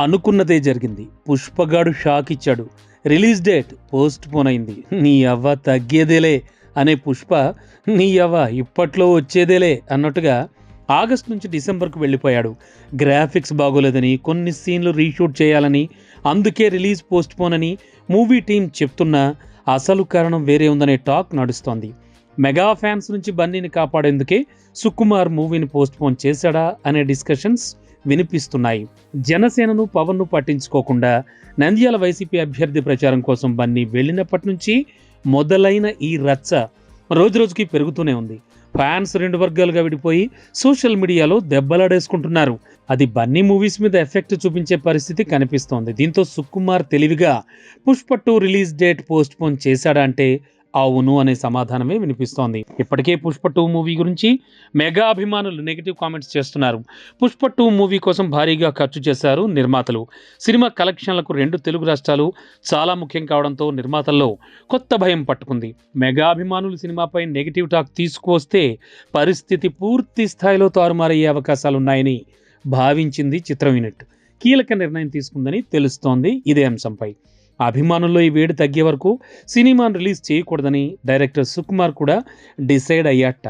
అనుకున్నదే జరిగింది. పుష్పగాడు షాక్ ఇచ్చాడు రిలీజ్ డేట్ పోస్ట్ పోన్ అయింది. నీ అవ్వ తగ్గేదేలే అనే పుష్ప నీ అవ్వ ఇప్పట్లో వచ్చేదేలే అన్నట్టుగా ఆగస్ట్ నుంచి డిసెంబర్కు వెళ్ళిపోయాడు. గ్రాఫిక్స్ బాగోలేదని కొన్ని సీన్లు రీషూట్ చేయాలని అందుకే రిలీజ్ పోస్ట్ పోన్ అని మూవీ టీం చెప్తున్నా అసలు కారణం వేరే ఉందనే టాక్ నడుస్తోంది. మెగా ఫ్యాన్స్ నుంచి బన్నీని కాపాడేందుకే సుకుమార్ మూవీని పోస్ట్ పోన్ చేశాడా అనే డిస్కషన్స్ వినిపిస్తున్నాయి. జనసేనను పవన్ను పట్టించుకోకుండా నంద్యాల వైసీపీ అభ్యర్థి ప్రచారం కోసం బన్నీ వెళ్ళినప్పటి నుంచి మొదలైన ఈ రచ్చ రోజురోజుకి పెరుగుతూనే ఉంది. ఫ్యాన్స్ రెండు వర్గాలుగా విడిపోయి సోషల్ మీడియాలో దెబ్బలాడేసుకుంటున్నారు. అది బన్నీ మూవీస్ మీద ఎఫెక్ట్ చూపించే పరిస్థితి కనిపిస్తోంది. దీంతో సుకుమార్ తెలివిగా Pushpa two release date postpone చేశాడా అంటే అవును అనే సమాధానమే వినిపిస్తోంది. ఇప్పటికే పుష్ప టూ మూవీ గురించి మెగా అభిమానులు నెగిటివ్ కామెంట్స్ చేస్తున్నారు. పుష్ప టూ మూవీ కోసం భారీగా ఖర్చు చేశారు నిర్మాతలు. సినిమా కలెక్షన్లకు రెండు తెలుగు రాష్ట్రాలు చాలా ముఖ్యం కావడంతో నిర్మాతల్లో కొత్త భయం పట్టుకుంది. మెగా అభిమానులు సినిమాపై నెగిటివ్ టాక్ తీసుకువస్తే పరిస్థితి పూర్తి స్థాయిలో తారుమారయ్యే అవకాశాలున్నాయని భావించింది చిత్ర యూనిట్. కీలక నిర్ణయం తీసుకుందని తెలుస్తోంది ఇదే అంశంపై. అభిమానుల్లో ఈ వేడి తగ్గే వరకు సినిమాను రిలీజ్ చేయకూడదని డైరెక్టర్ సుకుమార్ కూడా డిసైడ్ అయ్యాట.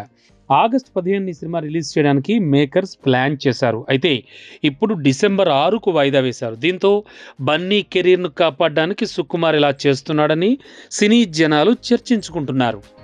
ఆగస్ట్ పదిహేను సినిమా రిలీజ్ చేయడానికి మేకర్స్ ప్లాన్ చేశారు. అయితే ఇప్పుడు డిసెంబర్ ఆరుకు వాయిదా వేశారు. దీంతో బన్నీ కెరీర్ను కాపాడడానికి సుకుమార్ ఇలా చేస్తున్నాడని సినీ జనాలు చర్చించుకుంటున్నారు.